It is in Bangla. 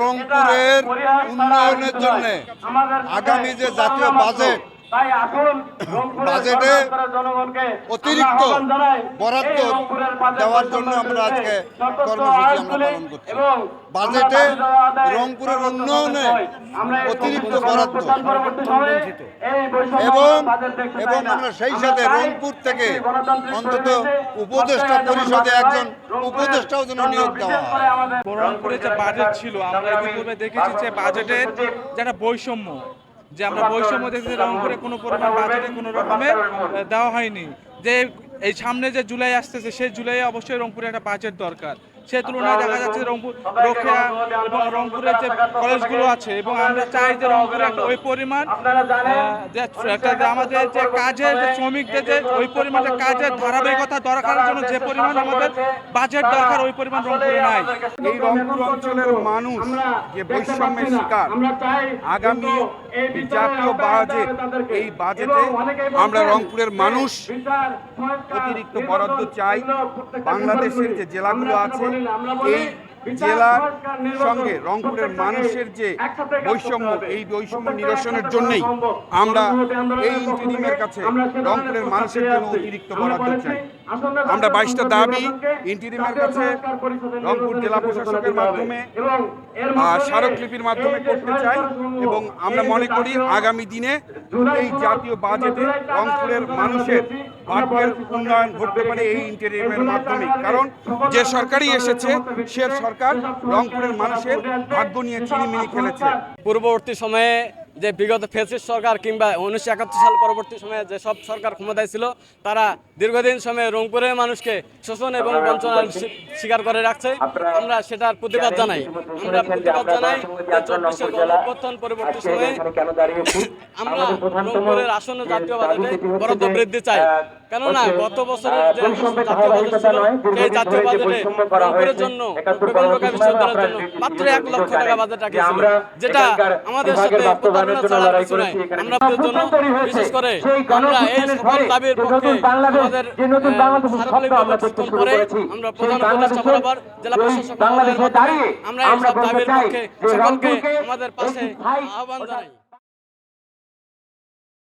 রংপুরের উন্নয়নের জন্য আগামী যে জাতীয় বাজেট বাজেটে অতিরিক্ত বরাদ্দ দেওয়ার জন্য আমরা আজকে কর্মসূচি আমরা পালন করছি বাজেটে রংপুরের উন্নয়নে অতিরিক্ত বরাদ্দ। এবং এবং আমরা সেই সাথে রংপুর থেকে অন্তত উপদেষ্টা পরিষদে একজন উপদেষ্টাও যেন নিয়োগ দেওয়া রংপুরে যে বাজেট ছিল আমরা ইতিপূর্বে দেখেছি যে বাজেটের যে একটা বৈষম্য যে আমরা বৈষম্য দেখেছি রংপুরে কোনো পরিমাণ বাজেটে কোনো রকমের দেওয়া হয়নি। যে এই সামনে যে জুলাই আসতেছে সেই জুলাইয়ে অবশ্যই রংপুরে একটা বাজেট দরকার। সেই তুলনায় দেখা যাচ্ছে রংপুর রোকেয়া এবং রংপুরের যে কলেজগুলো আছে এবং আমরা চাই যে রংপুরে একটা ওই পরিমাণ আহ, যে একটা যে আমাদের যে কাজের যে শ্রমিকদের যে ওই পরিমাণ যে কাজের ধারাবাহিকতা দরকারের জন্য যে পরিমাণ আমাদের বাজেট দরকার ওই পরিমাণ রংপুরে নাই। এই রংপুর অঞ্চলের মানুষ যে বৈষম্যের শিকার আগামী জাতীয় বাজেট এই বাজেটে আমরা রংপুরের মানুষ অতিরিক্ত বরাদ্দ চাই। বাংলাদেশের যে জেলাগুলো আছে এই জেলার সঙ্গে রংপুরের মানুষের যে বৈষম্য এই বৈষম্য নিরসনের জন্যই আমরা এই ইন্টিরিমের কাছে রংপুরের মানুষের জন্য অতিরিক্ত বরাদ্দ চাই। আমরা বাইশটা দাবি ইন্টিরিমের কাছে রংপুর জেলা প্রশাসকের মাধ্যমে স্মারকলিপির মাধ্যমে করতে চাই এবং আমরা মনে করি আগামী দিনে এই জাতীয় বাজেটে রংপুরের মানুষের উন্নয়ন ঘটতে পারে এই ইন্টারিমের মাধ্যমে। কারণ যে সরকারই এসেছে, সে সরকার রংপুরের মানুষের ভাগ্য নিয়ে চিনি চিনিমিনি খেলেছে। পূর্ববর্তী সময়ে যে বিগত ফেসিস সরকার কিংবা উনিশশো একাত্তর সাল পরবর্তী সময়ে যে সব সরকার ক্ষমতায় ছিল তারা দীর্ঘদিন সময়ে রংপুরের মানুষকে শোষণ এবং বঞ্চনার স্বীকার শিকার করে রাখছে। আমরা সেটার প্রতিবাদ জানাই। আমরা প্রতিবাদ জানাই চব্বিশের গণঅভ্যুত্থান পরবর্তী সময়ে আমরা রংপুরের আসন্ন জাতীয় বাজেটে বরাদ্দ বৃদ্ধি চাই। কেননা গত বছরের যে জাতীয় বাজেট ছিল সেই জাতীয় বাজেটে রংপুরের জন্য বেগম বিশ্ববিদ্যালয়ের জন্য মাত্র এক লক্ষ টাকা বাজেট রাখিয়েছিল যেটা আমাদের সাথে প্রতারণা কিছু নাই। আমরা আপনাদের জন্য বিশেষ করে আমরা এই সকল দাবির পক্ষে আমাদের করে আমরা প্রধান উপদেষ্টা বরাবর জেলা প্রশাসক আমরা এই সব দাবির পক্ষে সকলকে আমাদের পাশে আহ্বান জানাই।